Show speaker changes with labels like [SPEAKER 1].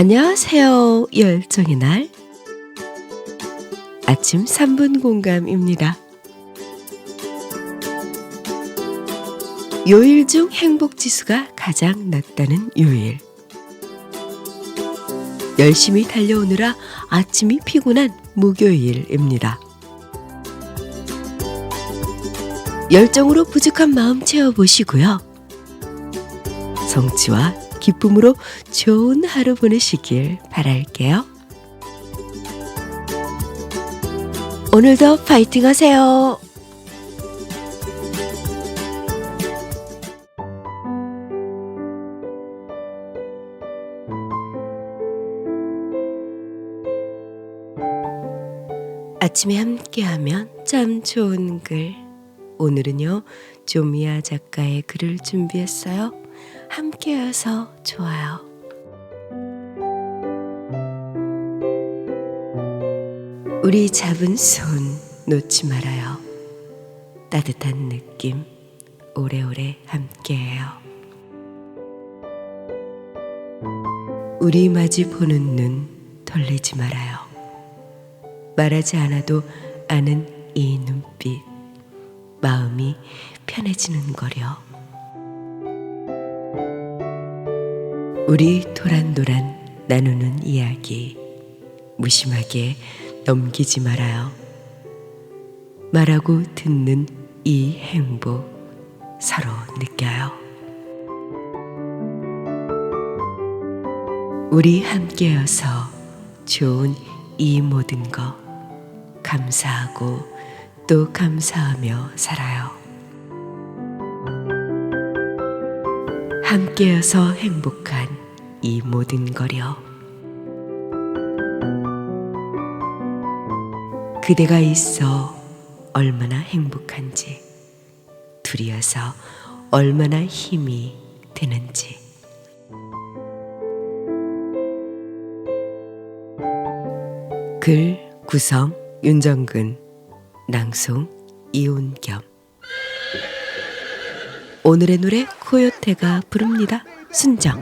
[SPEAKER 1] 안녕하세요. 열정의 날. 아침 3분 공감입니다. 요일 중 행복 지수가 가장 낮다는 요일. 열심히 달려오느라 아침이 피곤한 목요일입니다. 열정으로 부족한 마음 채워보시고요. 성취와 기쁨으로 좋은 하루 보내시길 바랄게요. 오늘도 파이팅 하세요. 아침에 함께하면 참 좋은 글. 오늘은요, 조미아 작가의 글을 준비했어요. 함께여서 좋아요. 우리 잡은 손 놓지 말아요. 따뜻한 느낌 오래오래 함께해요. 우리 마주 보는 눈 돌리지 말아요. 말하지 않아도 아는 이 눈빛 마음이 편해지는 거려. 우리 도란도란 나누는 이야기 무심하게 넘기지 말아요. 말하고 듣는 이 행복 서로 느껴요. 우리 함께여서 좋은 이 모든 거 감사하고 또 감사하며 살아요. 함께여서 행복한 이 모든 거려. 그대가 있어 얼마나 행복한지, 둘이어서 얼마나 힘이 되는지. 글 구성 윤정근 낭송 이온겸 오늘의 노래 코요테가 부릅니다. 순정